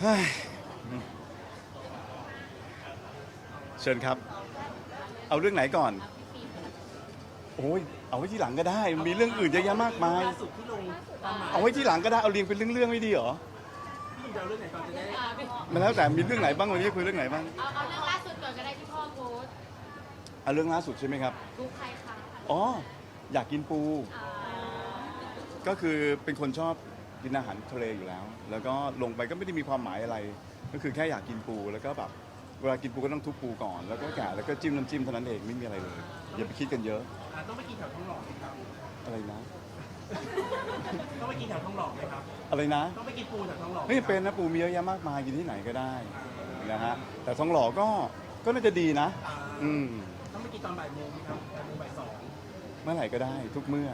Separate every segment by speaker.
Speaker 1: เฮ้ยเชิญครับ เอาเรื่องไหนก่อน โอ้ยเอาไว้ที่หลังก็ได้ มีเรื่องอื่นเยอะแยะมากมาย
Speaker 2: ล่าสุดที่ลงตามหมาย
Speaker 1: เอาไว้ที่หลังก็ได้ เอาเรียงเป็นเรื่องๆไม่ดีเหรอ
Speaker 2: พี่จะเอาเรื่องไหนก่อนจะได้
Speaker 1: มันแล้วแต่มีเรื่องไหนบ้างวันนี้คุยเรื่องไหนบ้าง
Speaker 3: เอาเอาเรื่องล่าสุดก่อนก็ได้ที่พ่อโพสต์
Speaker 1: เอาเรื่องล่าสุดใช่ไหมครับ
Speaker 3: ดูใครคะ
Speaker 1: อ๋อ อยากกินปู
Speaker 3: อ่า
Speaker 1: ก็คือเป็นคนชอบ กินอาหารทะเลอยู่แล้ว แล้วก็ลงไปก็ไม่ได้มีความหมายอะไร ก็คือแค่อยากกินปูแล้วก็แบบเวลากินปูก็ต้องทุบปูก่อนแล้วก็แกะแล้วก็จิ้มน้ำจิ้มเท่านั้นเองไม่มีอะไรเลย อย่าไปคิดกันเยอะ
Speaker 2: อ่าต้องไปกินแถวทองหล่อไหมครับ
Speaker 1: อะไรนะ
Speaker 2: ต้องไปกินแถวทองหล่อไหมครับ
Speaker 1: อะไรนะ
Speaker 2: ต้องไปกินปูแถวทองหล่อห
Speaker 1: ไม่เป็นนะปูมีเยอะแยะมากมายกินที่ไหนก็ได้นะฮะแต่ทองหล่อก็ก็น่าจะดีนะ
Speaker 2: อ่า
Speaker 1: อืม
Speaker 2: ต้องไปกินตอนบ่ายโมงไหมครับบ่ายโมงบ่ายสอง
Speaker 1: เมื่อไหร่ก็ได้ทุกเมื่อ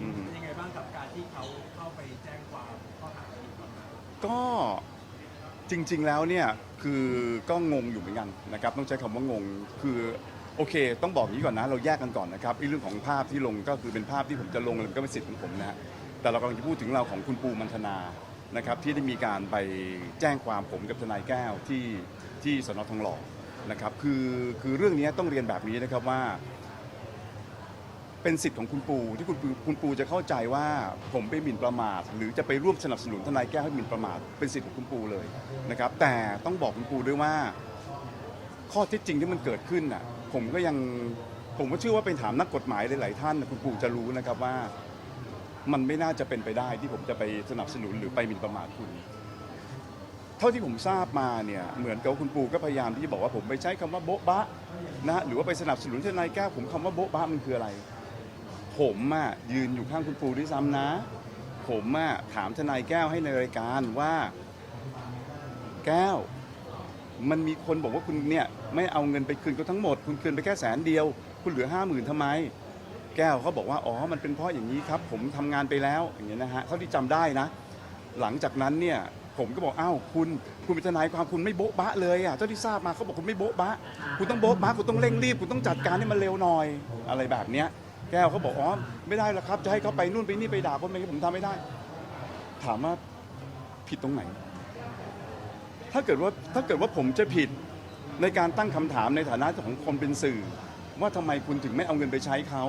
Speaker 1: อืมา
Speaker 2: งกับการที่เขาเข้าไปแจ้งความข้อหาหมิ่นประมาท
Speaker 1: ก็จริง ๆ แล้วเนี่ยคือก็งงอยู่เหมือนกันนะครับต้องใช้คำว่างงคือโอเค ต้องบอกอย่างนี้ก่อนนะ เราแยกกันก่อนนะครับไอ้เรื่องของภาพที่ลงก็คือเป็นภาพที่ผมจะลงมันก็เป็นสิทธิ์ของผมนะฮะแต่เรากำลังจะพูดถึงเราของคุณปูมันธนานะครับที่ได้มีการไปแจ้งความผมกับทนายแก้วที่ที่สนทองหล่อนะครับคือคือเรื่องนี้ต้องเรียนแบบนี้นะครับว่า เป็นสิทธิ์ของคุณปูที่คุณปูคุณปูจะเข้าใจว่าผมไปหมิ่นประมาท หรือจะไปร่วมสนับสนุนทนายแก้วให้หมิ่นประมาทเป็นสิทธิ์ของคุณปูเลยนะครับแต่ต้องบอกคุณปูด้วยว่า ข้อเท็จจริงที่มันเกิดขึ้นน่ะผมก็ยังผมก็เชื่อว่าเป็นถามนักกฎหมายหลายๆท่านน่ะคุณปูจะรู้นะครับว่า มันไม่น่าจะเป็นไปได้ที่ผมจะไปสนับสนุนหรือไปหมิ่นประมาทคุณ เท่าที่ผมทราบมาเนี่ยเหมือนกับคุณปูก็พยายามที่จะบอกว่าผมไปใช้คำว่าโบ๊ะบะนะฮะหรือว่าไปสนับสนุนทนายแก้วผมคำว่าโบ๊ะบะมันคืออะไร ผมอะยืนอยู่ข้างคุณปูด้วยซ้ำนะ ผมอะถามทนายแก้วให้ในรายการว่า แก้ว มันมีคนบอกว่าคุณเนี่ย ไม่เอาเงินไปคืนเขาทั้งหมด คุณคืนไปแค่แสนเดียว คุณเหลือห้าหมื่นทำไม แก้วเขาบอกว่าอ๋อมันเป็นเพราะอย่างนี้ครับ ผมทำงานไปแล้วอย่างเงี้ยนะฮะเท่าที่จำได้นะ หลังจากนั้นเนี่ย ผมก็บอกอ้าวคุณ คุณเป็นทนายความคุณไม่โบ๊ะบะเลยอะเจ้าที่ทราบมาเขาบอกคุณไม่โบ๊ะบะ คุณต้องโบ๊ะบะคุณต้องเร่งรีบ คุณต้องจัดการให้มันเร็วหน่อยอะไรแบบเนี้ย แก้วเขาบอกอ๋อไม่ได้หรอกครับ จะให้เขาไปนู่นไปนี่ไปด่าคนไปนี่ผมทำไม่ได้ ถามว่าผิดตรงไหน ถ้าเกิดว่าถ้าเกิดว่าผมจะผิดในการตั้งคำถามในฐานะของคนเป็นสื่อ ว่าทำไมคุณถึงไม่เอาเงินไปใช้เขา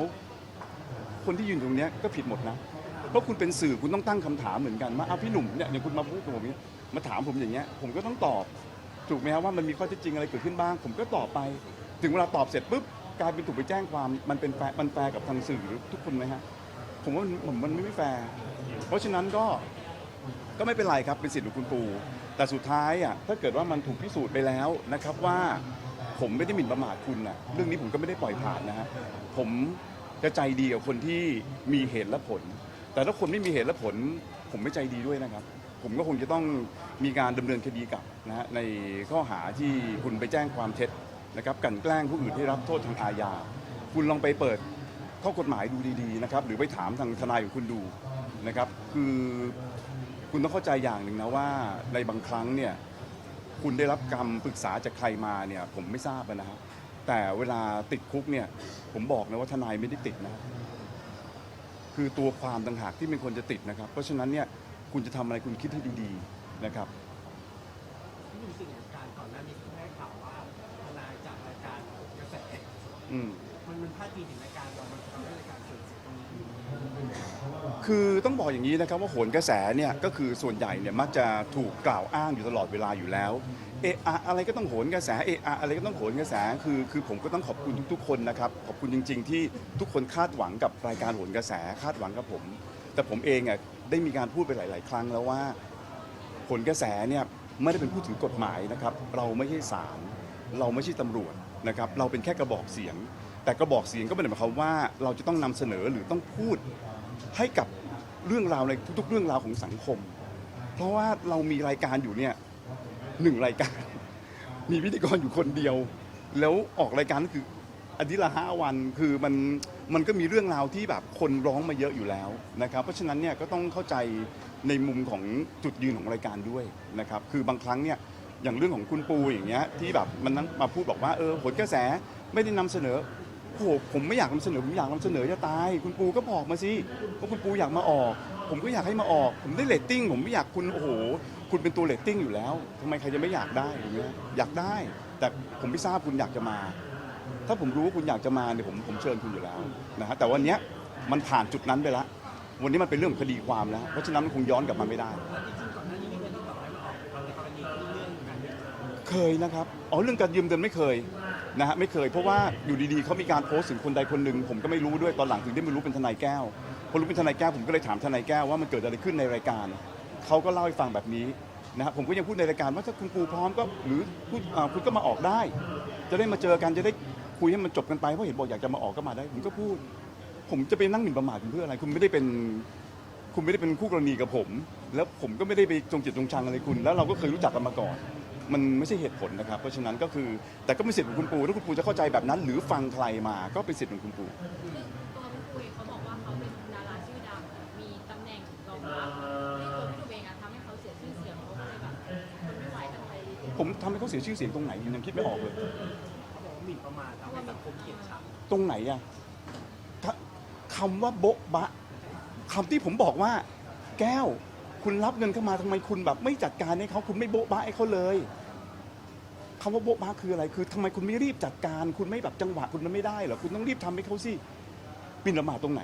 Speaker 1: คนที่ยืนตรงเนี้ยก็ผิดหมดนะ เพราะคุณเป็นสื่อคุณต้องตั้งคำถามเหมือนกันว่าอ้าวพี่หนุ่มเนี่ยอย่างคุณมาพูดกับผมอย่างเงี้ยมาถามผมอย่างเงี้ยผมก็ต้องตอบ ถูกไหมครับว่ามันมีข้อเท็จจริงอะไรเกิดขึ้นบ้าง ผมก็ตอบไป ถึงเวลาตอบเสร็จปุ๊บ กลายเป็นถูกไปแจ้งความมันเป็นแฟร์มันแฟร์กับทางสื่อทุกคนไหมฮะผมว่าผมมันไม่แฟร์เพราะฉะนั้นก็ก็ไม่เป็นไรครับเป็นสิทธิ์ของคุณปูแต่สุดท้ายอะถ้าเกิดว่ามันถูกพิสูจน์ไปแล้วนะครับว่าผมไม่ได้หมิ่นประมาทคุณนะเรื่องนี้ผมก็ไม่ได้ปล่อยผ่านนะฮะผมจะใจดีกับคนที่มีเหตุและผล แต่ถ้าคนไม่มีเหตุและผล ผมไม่ใจดีด้วยนะครับ ผมก็คงจะต้องมีการดำเนินคดีกลับนะฮะในข้อหาที่คุณไปแจ้งความเท็จ นะครับกลันแกล้งผู้อื่นให้รับโทษทางอาญา คุณลองไปเปิดข้อกฎหมายดูดีๆนะครับหรือไปถามทางทนายของคุณดูนะครับคือคุณต้องเข้าใจอย่างหนึ่งนะว่าในบางครั้งเนี่ยคุณได้รับคำปรึกษาจากใครมาเนี่ยผมไม่ทราบอะนะครับแต่เวลาติดคุกเนี่ยผมบอกนะว่าทนายไม่ได้ติดนะคือตัวความต่างหากที่เป็นคนจะติดนะครับ เพราะฉะนั้นเนี่ยคุณจะทำอะไรคุณคิดให้ดีๆนะครับ
Speaker 2: ที่มีสิ่งเหตุการก่อนหน้านี้ที่ให้ข่าวว่า การกระแส
Speaker 1: อืม
Speaker 2: มันมันพาดพิงถึงรายการเรามันทำให้รายการเสื่อมเสียตรงนี้
Speaker 1: คือต้องบอกอย่างนี้นะครับว่าโหนกระแสเนี่ยก็คือส่วนใหญ่เนี่ยมักจะถูกกล่าวอ้างอยู่ตลอดเวลาอยู่แล้วเอะอะอะไรก็ต้องโหนกระแสเอะอะอะไรก็ต้องโหนกระแสคือคือผมก็ต้องขอบคุณทุกๆ คนนะครับขอบคุณจริง ๆ ที่ทุกคนคาดหวังกับรายการโหนกระแสคาดหวังกับผม แต่ผมเองอะได้มีการพูดไปหลาย ๆ ครั้งแล้วว่าผลกระแสเนี่ยไม่ได้เป็นผู้ถือกฎหมายนะครับ เราไม่ใช่ศาลเราไม่ใช่ตำรวจ นะครับเราเป็นแค่กระบอกเสียง แต่กระบอกเสียงก็ไม่ได้หมายความว่าเราจะต้องนำเสนอหรือต้องพูดให้กับเรื่องราวในทุก ๆ เรื่องราวของสังคม เพราะว่าเรามีรายการอยู่เนี่ยหนึ่งรายการ มีพิธีกรอยู่คนเดียว แล้วออกรายการก็คืออาทิตย์ละห้าวันคือมันมันก็มีเรื่องราวที่แบบคนร้องมาเยอะอยู่แล้วนะครับเพราะฉะนั้นเนี่ยก็ต้องเข้าใจในมุมของจุดยืนของรายการด้วยนะครับคือบางครั้งเนี่ย อย่างเรื่องของคุณปูอย่างเงี้ยที่แบบมันนั่งมาพูดบอกว่าเออผลกระแสไม่ได้นำเสนอโอ้โหผมไม่อยากนำเสนอผมอยากนำเสนอจะตาย คุณปูก็บอกมาสิว่าคุณปูอยากมาออก ผมก็อยากให้มาออก ผมได้เรตติ้งผมไม่อยากคุณโอ้โห คุณเป็นตัวเรตติ้งอยู่แล้วทำไมใครจะไม่อยากได้อย่างเงี้ยอยากได้ แต่ผมไม่ทราบคุณอยากจะมา ถ้าผมรู้ว่าคุณอยากจะมาเนี่ยผมผมเชิญคุณอยู่แล้วนะฮะแต่วันเนี้ยมันผ่านจุดนั้นไปแล้ววันนี้มันเป็นเรื่องของคดีความแล้วเพราะฉะนั้นมันคงย้อนกลับมาไม่ได้
Speaker 2: จ เค
Speaker 1: ยนะครับอ๋อเรื่องการยืมเงินไม่เคยนะฮะไม่เคย เพราะว่าอยู่ดีๆเขามีการโพสต์ถึงคนใดคนหนึ่งผมก็ไม่รู้ด้วยตอนหลังถึงได้ไม่รู้เป็นทนายแก้วพอรู้เป็นทนายแก้วผมก็เลยถามทนายแก้วว่ามันเกิดอะไรขึ้นในรายการเขาก็เล่าให้ฟังแบบนี้นะฮะผมก็ยังพูดในรายการว่าถ้าคุณปูพร้อมก็หรือพูดอ่าคุณก็มาออกได้ จะได้มาเจอกันจะได้คุยให้มันจบกันไปเพราะเห็นบอกอยากจะมาออกก็มาได้ผมก็พูด ผมจะไปนั่งหมิ่นประมาทคุณเพื่ออะไร คุณไม่ได้เป็นคุณไม่ได้เป็นคู่กรณีกับผม แล้วผมก็ไม่ได้ไปจงจิตจงชังอะไรคุณ แล้วเราก็เคยรู้จักกันมาก่อน มันไม่ใช่เหตุผลนะครับ เพราะฉะนั้นก็คือแต่ก็เป็นสิทธิ์ของคุณปูถ้าคุณปูจะเข้าใจแบบนั้น หรือฟังใครมาก็เป็นสิทธิ์ของคุณปู
Speaker 3: ซึ่งตัวพี่ปุ้ยเขาบอกว่าเขาเป็นดาราชื่อดังมีตำแหน่งรองรับในตัวพี่หนุ่มเองอะทำให้เขาเสียชื่อเสียงเขาก็เลยแบบทนไม่ไหวต้องไป
Speaker 1: ผมทำให้เขาเสียชื่อเสียงตรงไหนยังคิดไม่ออกเลย
Speaker 2: เขาบอกว่าหมิ่นประมาททำให้สังคมเกลียดชัง
Speaker 1: ตรงไหนอะถ้าคำว่าโบ๊ะบะคำที่ผมบอกว่า แก้ว คุณรับเงินเข้ามาทำไมคุณแบบไม่จัดการให้เขาคุณไม่โบ๊ะบะให้เขาเลย คำว่าโบ๊ะบะคืออะไร คือทำไมคุณไม่รีบจัดการ คุณไม่แบบจังหวะคุณมันไม่ได้เหรอ คุณต้องรีบทำให้เขาสิหมินประมาทตรงไหน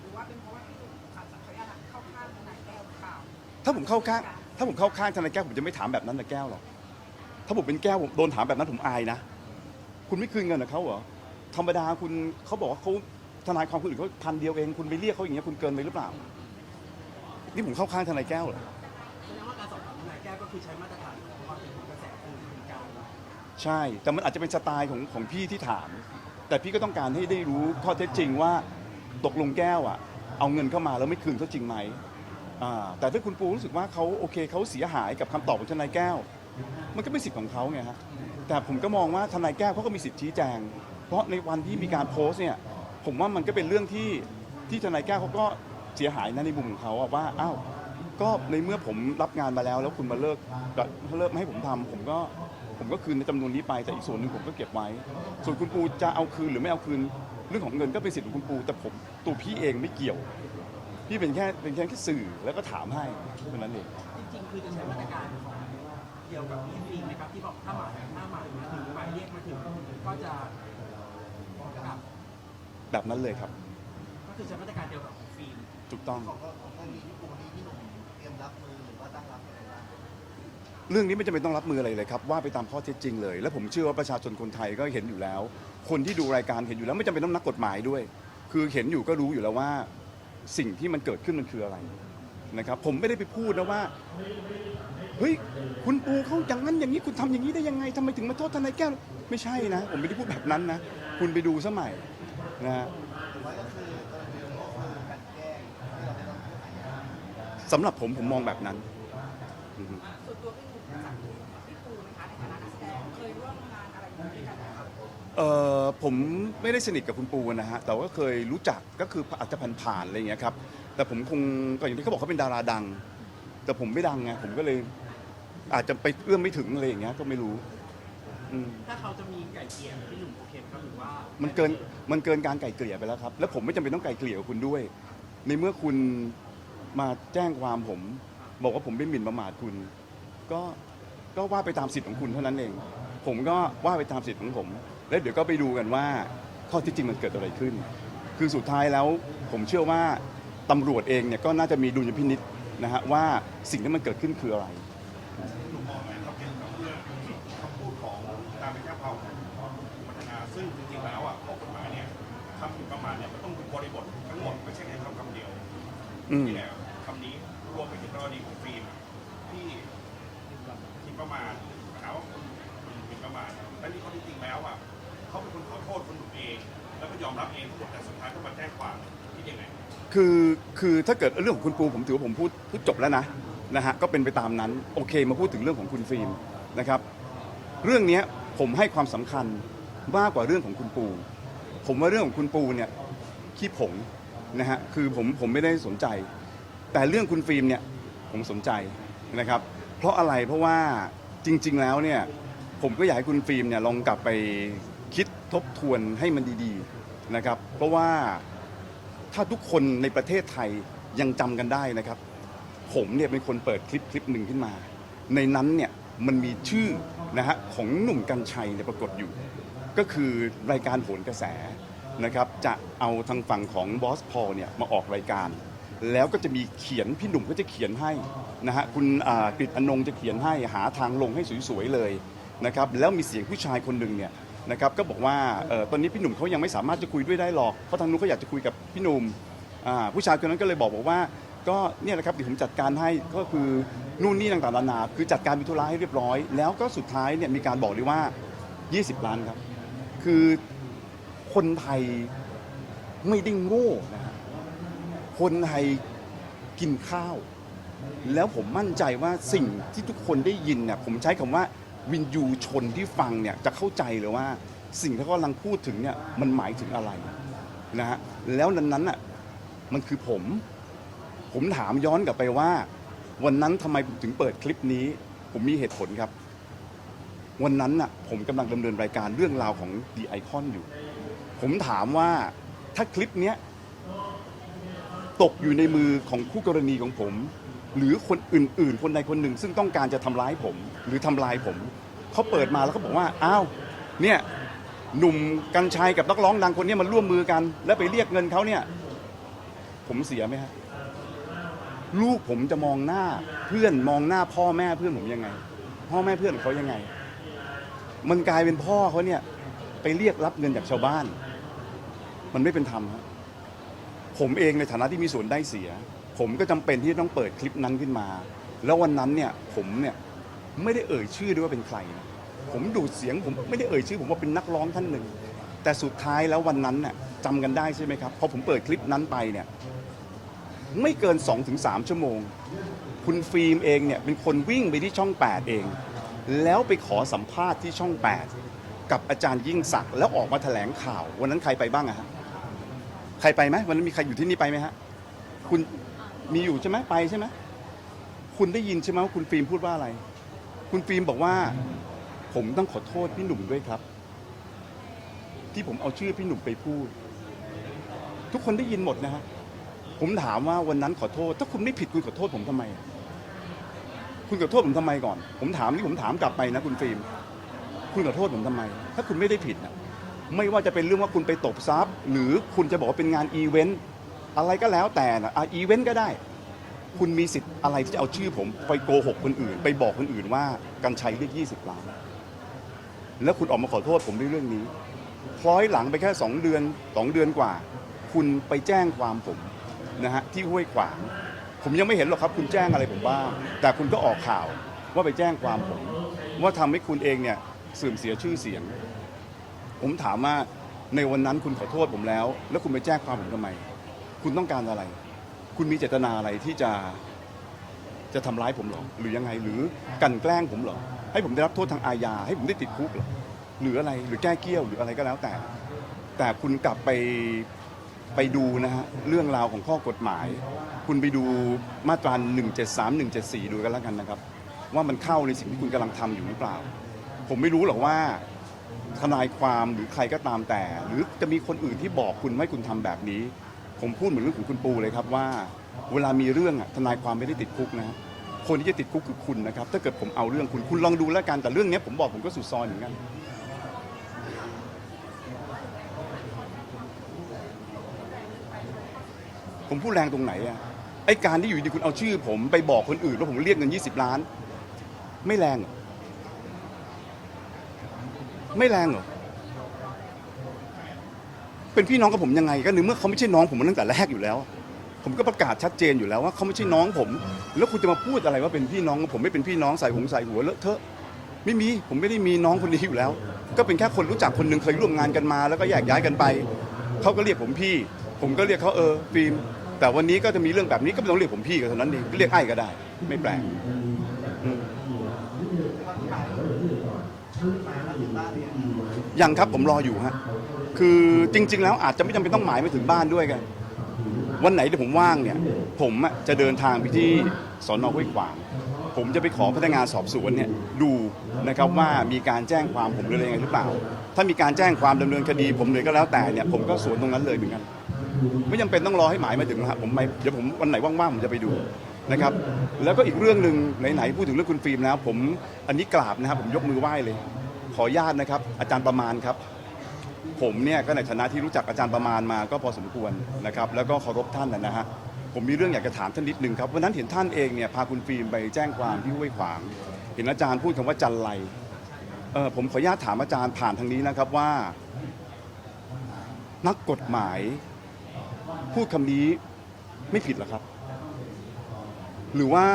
Speaker 4: หรือว่าเป็นเพราะว่าพี่หนุ่มขาดสังขยาเข้าข้างทนายแก้วหรือเปล่า
Speaker 1: ถ้าผมเข้าข้าง ถ้าผมเข้าข้างทนายแก้วผมจะไม่ถามแบบนั้นนะแก้วหรอก ถ้าผมเป็นแก้วผมโดนถามแบบนั้นผมอายนะ คุณไม่คืนเงินกับเขาเหรอ ธรรมดาคุณเขาบอกว่าเขาทนายความคนอื่นเขาพันเดียวเอง คุณไปเรียกเขาอย่างเงี้ยคุณเกินไปหรือเปล่า นี่ผมเข้าข้างทนายแก้วเหรอ
Speaker 2: แสดงว่าการสอบถามทนายแก้วก็คือใช้มาตรฐานของความเป็น
Speaker 1: ใช่ แต่มันอาจจะเป็นสไตล์ของของพี่ที่ถาม แต่พี่ก็ต้องการให้ได้รู้ข้อเท็จจริงว่าตกลงแก้วอะ เอาเงินเข้ามาแล้วไม่คืนเขาจริงไหมอ่าแต่ถ้าคุณปูรู้สึกว่าเขาโอเคเขาเสียหายกับคำตอบของทนายแก้ว มันก็เป็นสิทธิ์ของเขาไงฮะแต่ผมก็มองว่าทนายแก้วเขาก็มีสิทธิ์ชี้แจง เพราะในวันที่มีการโพสต์เนี่ยผมว่ามันก็เป็นเรื่องที่ที่ทนายแก้วเขาก็เสียหายนะในมุมของเขาอะว่าอ้าวก็ในเมื่อผมรับงานมาแล้ว แล้วคุณมาเลิกเลิกไม่ให้ผมทำผมก็ ผมก็คืนในจำนวนนี้ไปแต่อีกส่วนหนึ่งผมก็เก็บไว้ ส่วนคุณปูจะเอาคืนหรือไม่เอาคืน เรื่องของเงินก็เป็นสิทธิ์ของคุณปูแต่ผมตัวพี่เองไม่เกี่ยว พี่เป็นแค่เป็นแค่แค่สื่อแล้วก็ถามให้เท่านั้นเอง
Speaker 2: จริงๆ คือจะใช้มาตรการของเดียวกับพี่ฟิล์มนะครับที่บอกถ้าหมายถ้าหมายมาถึงหมายเรียกมาถึงก็จะกลับ
Speaker 1: แบบนั้นเลยครับ
Speaker 2: ก็คือใช้มาตรการเดียวกับของฟิล์ม
Speaker 1: ถูกต้อง
Speaker 5: ของของทางนี้พี่ปู เรื่อง
Speaker 1: นี้ไม่จำเป็นต้องรับมืออะไรเลยครับว่าไปตามข้อเท็จจริงเลย และผมเชื่อว่าประชาชนคนไทยก็เห็นอยู่แล้ว คนที่ดูรายการเห็นอยู่แล้วไม่จำเป็นต้องนักกฎหมายด้วย คือเห็นอยู่ก็รู้อยู่แล้วว่าสิ่งที่มันเกิดขึ้นมันคืออะไรนะครับผมไม่ได้ไปพูดนะว่าเฮ้ยคุณปูเขาอย่างนั้นอย่างนี้คุณทำอย่างนี้ได้ยังไงทำไมถึงมาโทษทนายแก้ว ไม่ใช่นะ ผมไม่ได้พูดแบบนั้นนะ คุณไปดูสมัยนะฮะ
Speaker 5: หม่ต้องพูดอะ
Speaker 1: สำหรับผมผมมองแบบนั้น ผมไม่ได้สนิทกับคุณปูนะฮะแต่ว่าเคยรู้จักก็คืออาจจะผ่านๆอะไรอย่างเงี้ยครับแต่ผมคงก็อย่างที่เขาบอกเขาเป็นดาราดัง แต่ผมไม่ดังไงผมก็เลยอาจจะไปเอื้อมไม่ถึงอะไรอย่างเงี้ยก็ไม่รู้อืม
Speaker 2: ถ้าเขาจะมีไก่เกลี่ยพี่หนุ่มโอเคไหมครับหรือว่า
Speaker 1: มันเกินมันเกินการไก่เกลี่ยไปแล้วครับ แล้วผมไม่จำเป็นต้องไก่เกลี่ยกับคุณด้วย ในเมื่อคุณมาแจ้งความผม บอกว่าผมไปหมิ่นประมาทคุณ ก็ก็ว่าไปตามสิทธิ์ของคุณเท่านั้นเอง ผมก็ว่าไปตามสิทธิ์ของผม แล้วเดี๋ยวก็ไปดูกันว่าข้อที่จริงมันเกิดอะไรขึ้น คือสุดท้ายแล้วผมเชื่อว่าตำรวจเองเนี่ยก็น่าจะมีดุลยพินิษนะฮะว่าสิ่งที่มันเกิดขึ้นคืออะไร
Speaker 6: หนุ่มมองไหมครับเกี่ยวกับเรื่องคำพูดของการเป็นแค่เผ่าของพัฒนาซึ่งจริงๆแล้วอะข้อกฎหมายเนี่ยคำหมิ่นประมาทเนี่ยมันต้องดูบริบททั้งหมดไม่ใช่แค่คำคำเดียว
Speaker 1: อืม
Speaker 6: นี่แหละคำนี้รวมไปถึงกรณีของฟิล์มอะที่หมิ่นประมาทหาว่าคนหมิ่นประมาทและนี่เขาจริงๆแล้วอะ เขาเป็นคนขอโทษคนหนุ่มเอง แล้วก็ยอมรับเองทั้งหมดแต่สุดท้ายก็มาแจ้งความคิดยังไง
Speaker 1: คือคือถ้าเกิดเรื่องของคุณปูผมถือว่าผมพูดพูดจบแล้วนะนะฮะก็เป็นไปตามนั้นโอเคมาพูดถึงเรื่องของคุณฟิล์มนะครับ เรื่องเนี้ยผมให้ความสำคัญมากกว่าเรื่องของคุณปู ผมว่าเรื่องของคุณปูเนี่ยขี้ผงนะฮะคือผมผมไม่ได้สนใจ แต่เรื่องคุณฟิล์มเนี่ยผมสนใจนะครับ เพราะอะไรเพราะว่าจริง ๆ แล้วเนี่ยผมก็อยากให้คุณฟิล์มเนี่ยลองกลับไป คิดทบทวนให้มันดีๆนะครับ เพราะว่าถ้าทุกคนในประเทศไทยยังจำกันได้นะครับ ผมเนี่ยเป็นคนเปิดคลิปคลิปหนึ่งขึ้นมา ในนั้นเนี่ยมันมีชื่อนะฮะของหนุ่มกัญชัยเนี่ยปรากฏอยู่ ก็คือรายการโหนกระแสนะครับจะเอาทางฝั่งของบอสพอลเนี่ยมาออกรายการ แล้วก็จะมีเขียนพี่หนุ่มก็จะเขียนให้นะฮะคุณอ่ากฤษอนงจะเขียนให้หาทางลงให้สวยๆเลยนะครับแล้วมีเสียงผู้ชายคนหนึ่งเนี่ย นะครับก็บอกว่าเอ่อตอนนี้พี่หนุ่มเขายังไม่สามารถจะคุยด้วยได้หรอกเพราะทางนู้นเขาอยากจะคุยกับพี่หนุ่มอ่าผู้ชายคนนั้นก็เลยบอกบอกว่าก็เนี่ยแหละครับเดี๋ยวผมจัดการให้ก็คือนู่นนี่ต่างๆนานาคือจัดการมีธุระให้เรียบร้อย แล้วก็สุดท้ายเนี่ยมีการบอกเลยว่า 20 ล้านครับ คือคนไทยไม่ได้โง่นะฮะคนไทยกินข้าว แล้วผมมั่นใจว่าสิ่งที่ทุกคนได้ยินเนี่ยผมใช้คำว่า วินยูชนที่ฟังเนี่ยจะเข้าใจเลยว่าสิ่งที่เขากำลังพูดถึงเนี่ยมันหมายถึงอะไรนะฮะแล้วนั้นๆน่ะมันคือผม ผมถามย้อนกลับไปว่า วันนั้นทำไมผมถึงเปิดคลิปนี้ ผมมีเหตุผลครับ วันนั้นน่ะผมกำลังดำเนินรายการเรื่องราวของดีไอคอนอยู่ ผมถามว่าถ้าคลิปเนี้ยตกอยู่ในมือของคู่กรณีของผม หรือคนอื่น ๆ คนใดคนหนึ่ง ซึ่งต้องการจะทำร้ายผม หรือทำลายผมเขาเปิดมาแล้วเขาบอกว่าอ้าวเนี่ยหนุ่มกัญชัยกับนักร้องดังคนเนี้มันร่วมมือกัน แล้วไปเรียกเงินเขาเนี่ย ผมเสียไหมฮะลูกผมจะมองหน้าเพื่อนมองหน้าพ่อแม่เพื่อนผมยังไง พ่อแม่เพื่อนของเขายังไง มันกลายเป็นพ่อเขาเนี่ย ไปเรียกรับเงินจากชาวบ้าน มันไม่เป็นธรรมครับผมเองในฐานะที่มีส่วนได้เสีย ผมก็จำเป็นที่จะต้องเปิดคลิปนั้นขึ้นมา แล้ววันนั้นเนี่ยผมเนี่ยไม่ได้เอ่ยชื่อด้วยว่าเป็นใครนะผมดูดเสียงผมไม่ได้เอ่ยชื่อ ผมว่าเป็นนักร้องท่านหนึ่ง แต่สุดท้ายแล้ววันนั้นเนี่ยจำกันได้ใช่ไหมครับพอผมเปิดคลิปนั้นไปเนี่ยไม่เกิน 2-3 ชั่วโมง คุณฟิล์มเองเนี่ยเป็นคนวิ่งไปที่ช่อง 8 เอง แล้วไปขอสัมภาษณ์ที่ช่อง 8 กับอาจารย์ยิ่งศักดิ์แล้วออกมาแถลงข่าว วันนั้นใครไปบ้างอะฮะใครไปไหมวันนั้นมีใครอยู่ที่นี่ไปไหมฮะคุณ มีอยู่ใช่ไหมไปใช่ไหมคุณได้ยินใช่ไหมว่าคุณฟิล์มพูดว่าอะไร คุณฟิล์มบอกว่า ผมต้องขอโทษพี่หนุ่มด้วยครับ ที่ผมเอาชื่อพี่หนุ่มไปพูด ทุกคนได้ยินหมดนะฮะผมถามว่าวันนั้นขอโทษ ถ้าคุณไม่ผิดคุณขอโทษผมทำไม คุณขอโทษผมทำไมก่อน ผมถามนี่ผมถามกลับไปนะคุณฟิล์มคุณขอโทษผมทำไม ถ้าคุณไม่ได้ผิดนะไม่ว่าจะเป็นเรื่องว่าคุณไปตบทรัพย์หรือคุณจะบอกว่าเป็นงานอีเวนต์ อะไรก็แล้วแต่นะอะอีเวนต์ก็ได้ คุณมีสิทธิ์อะไรที่จะเอาชื่อผมไปโกหกคนอื่น ไปบอกคนอื่นว่ากัญชัยเรียก20 ล้าน แล้วคุณออกมาขอโทษผมด้วยเรื่องนี้ คล้อยหลังไปแค่ 2 เดือน 2 เดือนกว่า คุณไปแจ้งความผมนะฮะที่ห้วยขวาง ผมยังไม่เห็นหรอกครับ คุณแจ้งอะไรผมบ้าง แต่คุณก็ออกข่าวว่าไปแจ้งความผม ว่าทำให้คุณเองเนี่ยเสื่อมเสียชื่อเสียง ผมถามว่าในวันนั้นคุณขอโทษผมแล้ว แล้วคุณไปแจ้งความผมทำไม คุณต้องการอะไร คุณมีเจตนาอะไรที่จะจะทำร้ายผมเหรอ หรือยังไง หรือกลันแกล้งผมเหรอ ให้ผมได้รับโทษทางอาญา ให้ผมได้ติดคุกเหรอ หรืออะไร หรือแก้เกี้ยว หรืออะไรก็แล้วแต่ แต่คุณกลับไปไปดูนะฮะ เรื่องราวของข้อกฎหมาย คุณไปดูมาตรา 173 174 ดูกันแล้วกันนะครับ ว่ามันเข้าในสิ่งที่คุณกำลังทำอยู่หรือเปล่า ผมไม่รู้หรอกว่าทนายความหรือใครก็ตามแต่ หรือจะมีคนอื่นที่บอกคุณไม่ให้คุณทำแบบนี้ ผมพูดเหมือนเรื่องของคุณปูเลยครับว่า เวลามีเรื่องอะทนายความไม่ได้ติดคุกนะคนที่จะติดคุกคือคุณนะครับ ถ้าเกิดผมเอาเรื่องคุณคุณลองดูแล้วกันแต่เรื่องนี้ผมบอกผมก็สุดซอยเหมือนกันผมพูดแรงตรงไหนอะไอการที่อยู่ดีคุณเอาชื่อ ผมไปบอกคนอื่นว่าผมเรียกเงิน 20 ล้าน ไม่แรงเหรอไม่แรงเหรอ เป็นพี่น้องกับผมยังไงก็ในเมื่อเขาไม่ใช่น้องผมมาตั้งแต่แรกอยู่แล้ว ผมก็ประกาศชัดเจนอยู่แล้วว่าเขาไม่ใช่น้องผม แล้วคุณจะมาพูดอะไรว่าเป็นพี่น้องกับผมไม่เป็นพี่น้องใส่หงใส่หัวเลอะเทอะไม่มีผมไม่ได้มีน้องคนนี้อยู่แล้ว ก็เป็นแค่คนรู้จักคนหนึ่งเคยร่วมงานกันมา แล้วก็แยกย้ายกันไปเขาก็เรียกผมพี่ ผมก็เรียกเขาเออฟิล์มแต่วันนี้ก็จะมีเรื่องแบบนี้ก็ไม่ต้องเรียกผมพี่กันเท่านั้นเองเรียกไอ้ก็ได้ ไม่แปลกอืม
Speaker 5: วันที่หมายหมายมาถึงบ้านเนี่ย
Speaker 1: ยังครับผมรออยู่ฮะ คือจริง ๆ แล้วอาจจะไม่จำเป็นต้องหมายมาถึงบ้านด้วยกัน วันไหนที่ผมว่างเนี่ย ผมอะจะเดินทางไปที่สอนอห้วยขวาง ผมจะไปขอพนักงานสอบสวนเนี่ยดูนะครับว่ามีการแจ้งความผมหรืออะไรยังไงหรือเปล่า ถ้ามีการแจ้งความดำเนินคดี ผมเลยก็แล้วแต่เนี่ยผมก็สวนตรงนั้นเลยเหมือนกัน ไม่จำเป็นต้องรอให้หมายมาถึงนะฮะผมไปเดี๋ยวผมวันไหนว่างๆผมจะไปดูนะครับ แล้วก็อีกเรื่องหนึ่งไหนๆพูดถึงเรื่องคุณฟิล์มแล้วผมอันนี้กราบนะครับผมยกมือไหว้เลย ขออนุญาตนะครับ อาจารย์ประมาณครับ ผมเนี่ยก็ในฐานะที่รู้จักอาจารย์ประมาณมาก็พอสมควรนะครับแล้วก็เคารพท่านนะฮะผมมีเรื่องอยากจะถามท่านนิดนึงครับวันนั้นเห็นท่านเองเนี่ยพาคุณฟิล์มไปแจ้งความที่ห้วยขวาง เห็นอาจารย์พูดคำว่าจันไรเออผมขออนุญาตถามอาจารย์ผ่านทางนี้นะครับว่า นักกฎหมาย พูดคำนี้ไม่ผิดหรอครับ หรือว่า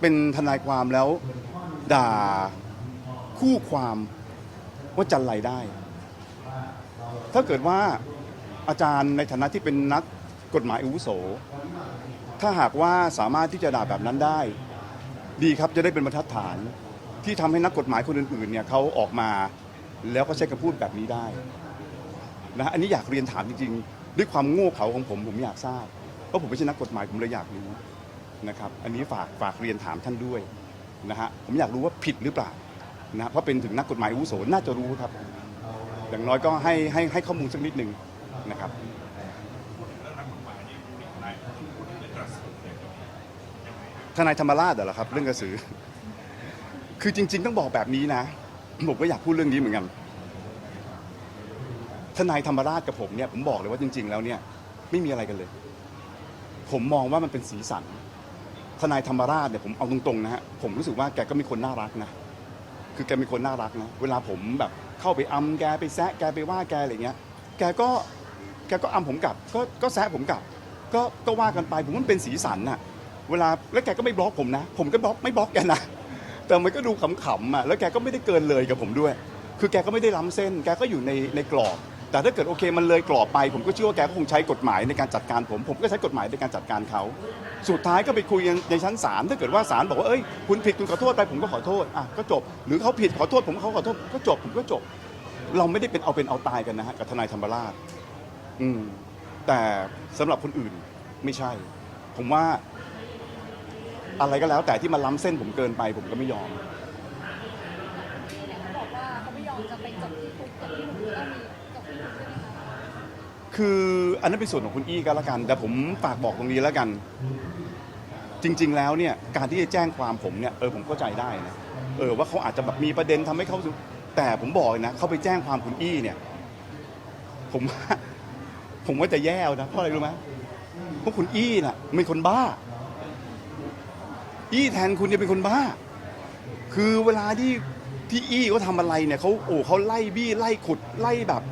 Speaker 1: เป็นทนายความแล้วด่าคู่ความว่าจันไรได้ ถ้าเกิดว่าอาจารย์ในฐานะที่เป็นนักกฎหมายอาวุโส ถ้าหากว่าสามารถที่จะด่าแบบนั้นได้ ดีครับจะได้เป็นบรรทัดฐานที่ทำให้นักกฎหมายคนอื่นๆเนี่ยเขาออกมาแล้วก็ใช้คำพูดแบบนี้ได้นะฮะอันนี้อยากเรียนถามจริงๆ ด้วยความโง่เขลาของผมผมอยากทราบเพราะผมไม่ใช่นักกฎหมายผมเลยอยากรู้นะครับอันนี้ฝากฝากเรียนถามท่านด้วยนะฮะผมอยากรู้ว่าผิดหรือเปล่านะฮะเพราะเป็นถึงนักกฎหมายอาวุโสน่าจะรู้ครับ อย่างน้อยก็ให้ให้ให้ข้อมูลสักนิดหนึ่งนะครับ
Speaker 6: ทนายพูดถึงเรื่องกรา
Speaker 1: ยธรรมราชเหรอครับ เรื่องกระสือ คือจริง ๆ ต้องบอกแบบนี้นะผมก็อยากพูดเรื่องนี้เหมือนกันทนายธรรมราชกับผมเนี่ยผมบอกเลยว่าจริง ๆ แล้วเนี่ยไม่มีอะไรกันเลย ผมมองว่ามันเป็นสีสันทนายธรรมราชเนี่ยผมเอาตรงๆนะฮะผมรู้สึกว่าแกก็มีคนน่ารักนะคือแกเป็นคนน่ารักนะ เวลาผมแบบ เข้าไปอำแกไปแซะแกไปว่าแกอะไรเงี้ยแกก็แกก็อำผมกลับ ก็ก็แซะผมกลับ ก็ก็ว่ากันไปผมมันเป็นสีสันน่ะเวลาแล้วแกก็ไม่บล็อกผมนะ ผมก็บล็อกไม่บล็อกแกนะแต่มันก็ดูขำๆอะแล้วแกก็ไม่ได้เกินเลยกับผมด้วย คือแกก็ไม่ได้ล้ำเส้น แกก็อยู่ในในกรอบ แต่ถ้าเกิดโอเคมันเลยกรอบไป ผมก็เชื่อว่าแกก็คงใช้กฎหมายในการจัดการผม ผมก็ใช้กฎหมายในการจัดการเขา สุดท้ายก็ไปคุยในชั้นศาลถ้าเกิดว่าศาลบอกว่าเอ้ยคุณผิดคุณขอโทษไปผมก็ขอโทษอะก็จบ หรือเขาผิดขอโทษผมเขาขอโทษก็จบผมก็จบ เราไม่ได้เป็นเอาเป็นเอาตายกันนะฮะกับทนายธรรมราชอืมแต่สำหรับคนอื่นไม่ใช่ ผมว่า อะไรก็แล้วแต่ที่มันล้ำเส้นผมเกินไปผมก็ไม่ยอม
Speaker 3: เขาบอกว่าเขาไม่ยอมจะไปจบที่คุกจบที่คุกต้องมีจบที่คุกใช่ไหม คื
Speaker 1: ออันนั้นเป็นส่วนของคุณอี้ก็แล้วกัน แต่ผมฝากบอกตรงนี้แล้วกัน จริง ๆ แล้วเนี่ยการที่จะแจ้งความผมเนี่ยเออผมเข้าใจได้นะเออว่าเขาอาจจะแบบมีประเด็นทำให้เขาแต่ผมบอกเลยนะเขาไปแจ้งความคุณอี้เนี่ย ผมว่าผมว่าจะแย่นะเพราะอะไรรู้ไหมเพราะคุณอี้น่ะเป็นคนบ้า อี้แทนคุณเนี่ยเป็นคนบ้า คือเวลาที่ที่อี้เขาทำอะไรเนี่ยเขาโอ้เขาไล่บี้ไล่ขุดไล่แบบ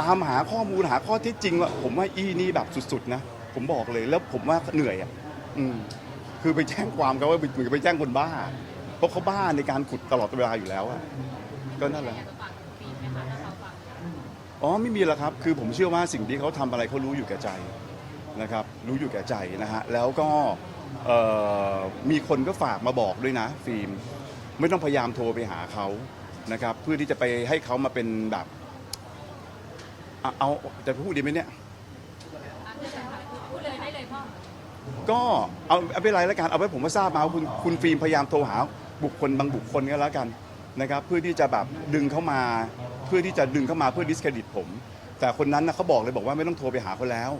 Speaker 1: ตามหาข้อมูลหาข้อเท็จจริงว่าผมว่าอี้นี่แบบสุดๆนะผมบอกเลยแล้วผมว่าเหนื่อยอะอืมคือไปแจ้งความเขาว่าเหมือนไปแจ้งคนบ้า เพราะเขาบ้าในการขุดตลอดเวลาอยู่แล้วอะก็นั่นแหละ
Speaker 3: อ๋
Speaker 1: อไม่มีแล้วครับ คือผมเชื่อว่าสิ่งที่เขาทำอะไรเขารู้อยู่แก่ใจนะครับ รู้อยู่แก่ใจนะฮะแล้วก็มีคนก็ฝากมาบอกด้วยนะ ฟิล์มไม่ต้องพยายามโทรไปหาเขานะครับ เพื่อที่จะไปให้เขามาเป็นแบบ อะเอาจะพูดดีไหมเนี่ย
Speaker 3: อะได้เลยค่ะพูดเลยได้เลยพ่อ
Speaker 1: ก็เอาเอาเป็นไรแล้วกันเอาไว้ผมมาทราบมาว่าคุณคุณฟิล์มพยายามโทรหาบุคคลบางบุคคลก็แล้วกันนะครับ เพื่อที่จะแบบดึงเข้ามา เพื่อที่จะดึงเข้ามาเพื่อดิสเครดิตผม แต่คนนั้นนะเขาบอกเลยบอกว่าไม่ต้องโทรไปหาเขาแล้ว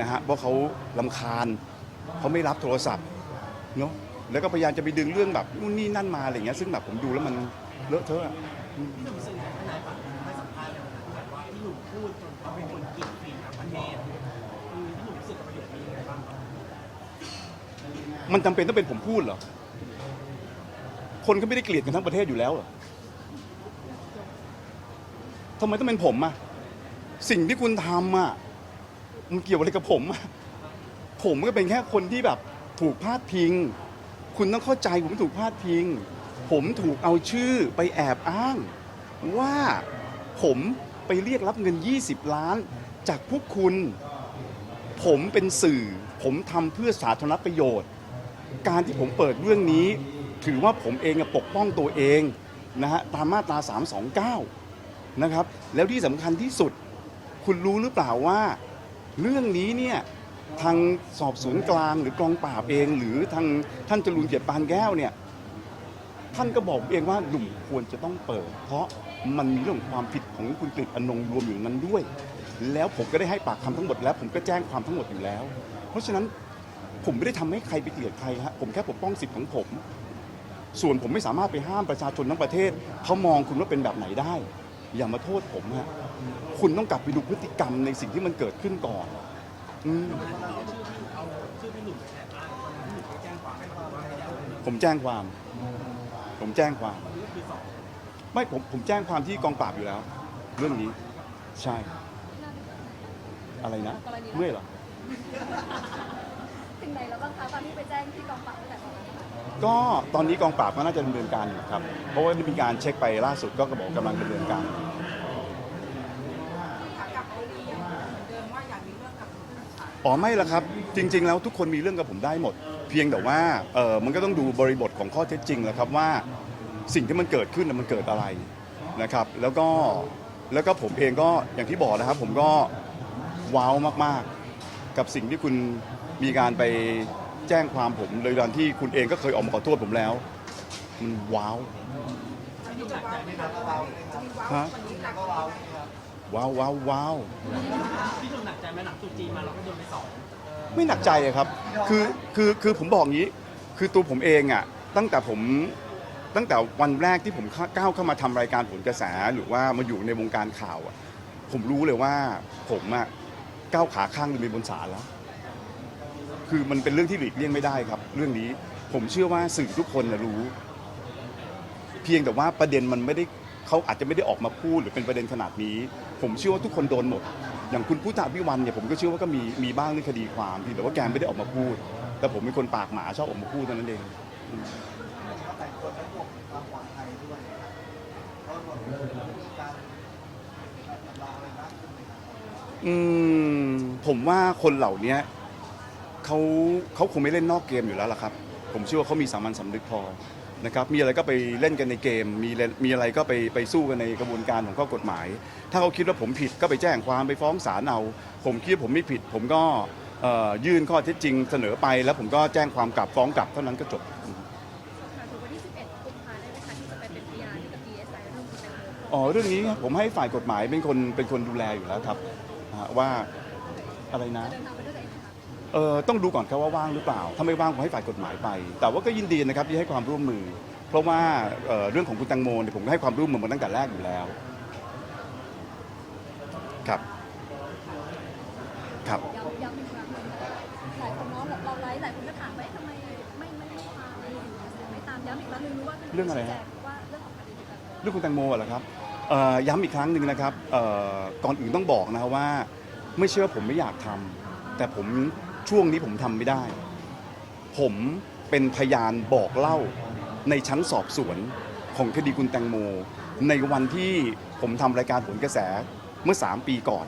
Speaker 1: นะฮะเพราะเขาลำคาญเขาไม่รับโทรศัพท์เนาะแล้วก็พยายามจะไปดึงเรื่องแบบนู่นนี่นั่นมาอะไรอย่างเงี้ยซึ่งแบบผมดูแล้วมันเลอะเทอะอะ
Speaker 2: พี่หนุ่มสื่อทน พี่หนุ่มพูดจนเขาเป็นคนเกลียดฟิล์มทั้งประเทศคือพี่หนุ่มรู้สึกกับประโยคนี้ยังไงบ้างครับ
Speaker 1: มันจำเป็นต้องเป็นผมพูดเหรอ คนก็ไม่ได้เกลียดกันทั้งประเทศอยู่แล้วเหรอทำไมต้องเป็นผมอะสิ่งที่คุณทำอะมันเกี่ยวอะไรกับผมอะผมก็เป็นแค่คนที่แบบถูกพาดพิง คุณต้องเข้าใจผมถูกพาดพิง ผมถูกเอาชื่อไปแอบอ้าง ว่าผม ไปเรียกรับเงิน 20 ล้าน จากพวกคุณ ผมเป็นสื่อ ผมทำเพื่อสาธารณประโยชน์ การที่ผมเปิดเรื่องนี้ ถือว่าผมเองปกป้องตัวเองนะฮะตามมาตรา 329 นะครับ แล้วที่สำคัญที่สุด คุณรู้หรือเปล่าว่า เรื่องนี้เนี่ยทางสอบสวนกลางหรือกองปราบเอง หรือทางท่านจรูนเกียรติปานแก้วเนี่ยท่านก็บอกเองว่าหนุ่มควรจะต้องเปิด เพราะ มันมีเรื่องความผิดของคุณกฤษอนงรวมอยู่นนั้นด้วย แล้วผมก็ได้ให้ปากคำทั้งหมดแล้ว ผมก็แจ้งความทั้งหมดอยู่แล้ว เพราะฉะนั้นผมไม่ได้ทำให้ใครไปเกลียดใครฮะผมแค่ปกป้องสิทธิ์ของผม ส่วนผมไม่สามารถไปห้ามประชาชนทั้งประเทศเขามองคุณว่าเป็นแบบไหนได้ อย่ามาโทษผมฮะคุณต้องกลับไปดูพฤติกรรมในสิ่งที่มันเกิดขึ้นก่อนอืมผมแจ้งความ ผมแจ้งความ ไม่ผมผมแจ้งความที่กองปราบอยู่แล้ว เรื่องนี้ใช่ อะไรนะเมื่อยเหรอ
Speaker 3: ถึงไหนแล้วบ้างคะตอนที่ไปแจ้งที่กองปราบตั้งแต่ตอนนั้นค่ะ
Speaker 1: ก็ตอนนี้กองปราบก็น่าจะดำเนินการอยู่ครับ เพราะว่าได้มีการเช็คไปล่าสุดก็บอกกำลังดำเนินการ
Speaker 4: ขากลับไปเรียนเหมือนเดิมว่าอยากมีเรื่องกับผู้ชาย
Speaker 1: อ๋อไม่ละครับ จริง ๆ แล้วทุกคนมีเรื่องกับผมได้หมด เพียงแต่ว่าเออมันก็ต้องดูบริบทของข้อเท็จจริงแหละครับว่า สิ่งที่มันเกิดขึ้นน่ะมันเกิดอะไรนะครับ แล้วก็แล้วก็ผมเองก็อย่างที่บอกนะครับ ผมก็ว้าวมากๆ กับสิ่งที่คุณมีการไปแจ้งความผมโดยการที่คุณเองก็เคยออกมาขอโทษผมแล้ว มันว้าว
Speaker 2: พี่หนุ่มหนักใจไหมครับ
Speaker 5: ก็เบาเลยครับ
Speaker 1: ฮะ
Speaker 4: วันนี้หนัก
Speaker 5: ก็
Speaker 4: กว่า
Speaker 5: เบา
Speaker 4: นี้
Speaker 5: เลยครับ
Speaker 1: ว้าวว้าวว้าว
Speaker 2: พี่หนุ่มหนักใจไหมหลังตรุ๊จีนมาเราก็โดนไปสอง
Speaker 1: ไม่หนักใจอะครับ คือคือคือผมบอกงี้ คือตัวผมเองอะตั้งแต่ผม ตั้งแต่วันแรกที่ผมก้าวเข้ามาทำรายการผลกระแสหรือว่ามาอยู่ในวงการข่าวอะผมรู้เลยว่าผมอะก้าวขาข้างหนึ่งไปบนศาลแล้ว คือมันเป็นเรื่องที่หลีกเลี่ยงไม่ได้ครับ เรื่องนี้ผมเชื่อว่าสื่อทุกคนนะรู้ เพียงแต่ว่าประเด็นมันไม่ได้เขาอาจจะไม่ได้ออกมาพูดหรือเป็นประเด็นขนาดนี้ ผมเชื่อว่าทุกคนโดนหมด อย่างคุณพุทธวิวันเนี่ยผมก็เชื่อว่าก็มีมีบ้างเรื่องคดีความเพียงแต่ว่าแกไม่ได้ออกมาพูด แต่ผมเป็นคนปากหมาชอบออกมาพูดเท่านั้นเอง
Speaker 5: ก็แต่งคนและบวกความปลอดภัยด้วยนะครับเพราะว่ามีการจำลองอะไรมากขึ้นไหมครับ
Speaker 1: อืมผมว่าคนเหล่านี้เขาเขาคงไม่เล่นนอกเกมอยู่แล้วล่ะครับ ผมเชื่อว่าเขามีสามัญสำนึกพอนะครับมีอะไรก็ไปเล่นกันในเกม มีเล่นมีอะไรก็ไปไปสู้กันในกระบวนการของข้อกฎหมาย ถ้าเขาคิดว่าผมผิดก็ไปแจ้งความไปฟ้องศาลเอา ผมคิดว่าผมไม่ผิด ผมก็เอ่อยื่นข้อเท็จจริงเสนอไป แล้วผมก็แจ้งความกลับฟ้องกลับเท่านั้นก็จบ
Speaker 3: ค่ะถึงวันที่11กุมภาได้ไหมคะที่จะไปเป็นพยานให้กับ DSI เรื่องคุณแตงโม
Speaker 1: อ๋อเรื่องนี้ผมให้ฝ่ายกฎหมายเป็นคนเป็นคนดูแลอยู่แล้วครับ อ่าว่าอะไรนะ
Speaker 3: เอ
Speaker 1: อต้องดูก่อนครับว่าว่างหรือเปล่า ถ้าไม่ว่างผมให้ฝ่ายกฎหมายไป แต่ว่าก็ยินดีนะครับที่ให้ความร่วมมือ เพราะว่าเอ่อเรื่องของคุณตังโมเนี่ยผมก็ให้ความร่วมมือมาตั้งแต่แรกอยู่แล้ว ครับ ครับ
Speaker 3: ย้ำย้ำอีกครั้งหนึ่งนะคะหลายคนเนาะเราไลฟ์หลายคนก็ถามว่าเอ๊ะทำไมไม่ไม่ไม่ตามไม่ตามย้ำอีกครั้งหนึ่งรู้ว่าป็น
Speaker 1: เรื่องอะไรฮะ
Speaker 3: ชี้แจว่าเรื่องของคดีคุณตงโม
Speaker 1: เรื่องคุณแตงโมเหรอครับ เอ่อย้ำอีกครั้งหนึ่งนะครับเอ่อก่อนอื่นต้องบอกนะครับว่า ไม่เชื่อผมไม่อยากทำแต่ผมช่วงนี้ผมทำไม่ได้ ผมเป็นพยานบอกเล่าในชั้นสอบสวนของคดีคุณแตงโม ในวันที่ผมทำรายการผลกระแสเมื่อ 3 ปีก่อน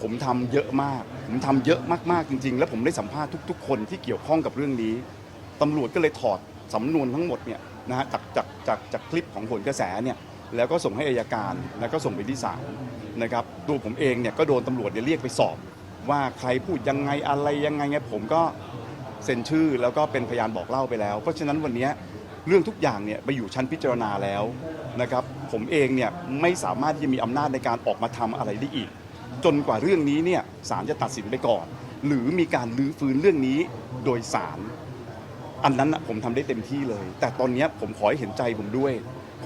Speaker 1: ผมทำเยอะมาก ผมทำเยอะมากๆจริง ๆ แล้วผมได้สัมภาษณ์ทุก ๆ คนที่เกี่ยวข้องกับเรื่องนี้ตำรวจก็เลยถอดสำนวนทั้งหมดเนี่ยนะฮะจากจากจากจากคลิปของผลกระแสเนี่ย แล้วก็ส่งให้อายการแล้วก็ส่งไปที่ศาลนะครับตัวผมเองเนี่ยก็โดนตำรวจเนี่ยเรียกไปสอบ ว่าใครพูดยังไงอะไรยังไงไงผมก็เซ็นชื่อแล้วก็เป็นพยานบอกเล่าไปแล้ว เพราะฉะนั้นวันนี้เรื่องทุกอย่างเนี่ยไปอยู่ชั้นพิจารณาแล้วนะครับผมเองเนี่ยไม่สามารถที่จะมีอำนาจในการออกมาทำอะไรได้อีก จนกว่าเรื่องนี้เนี่ยศาลจะตัดสินไปก่อน หรือมีการลื้อฟื้นเรื่องนี้โดยศาลอันนั้นน่ะผมทำได้เต็มที่เลย แต่ตอนนี้ผมขอให้เห็นใจผมด้วย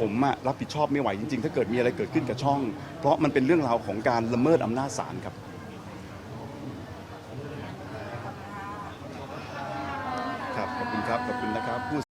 Speaker 1: ผมอะรับผิดชอบไม่ไหวจริง ๆ ถ้าเกิดมีอะไรเกิดขึ้นกับช่อง เพราะมันเป็นเรื่องราวของการละเมิดอำนาจศาลครับ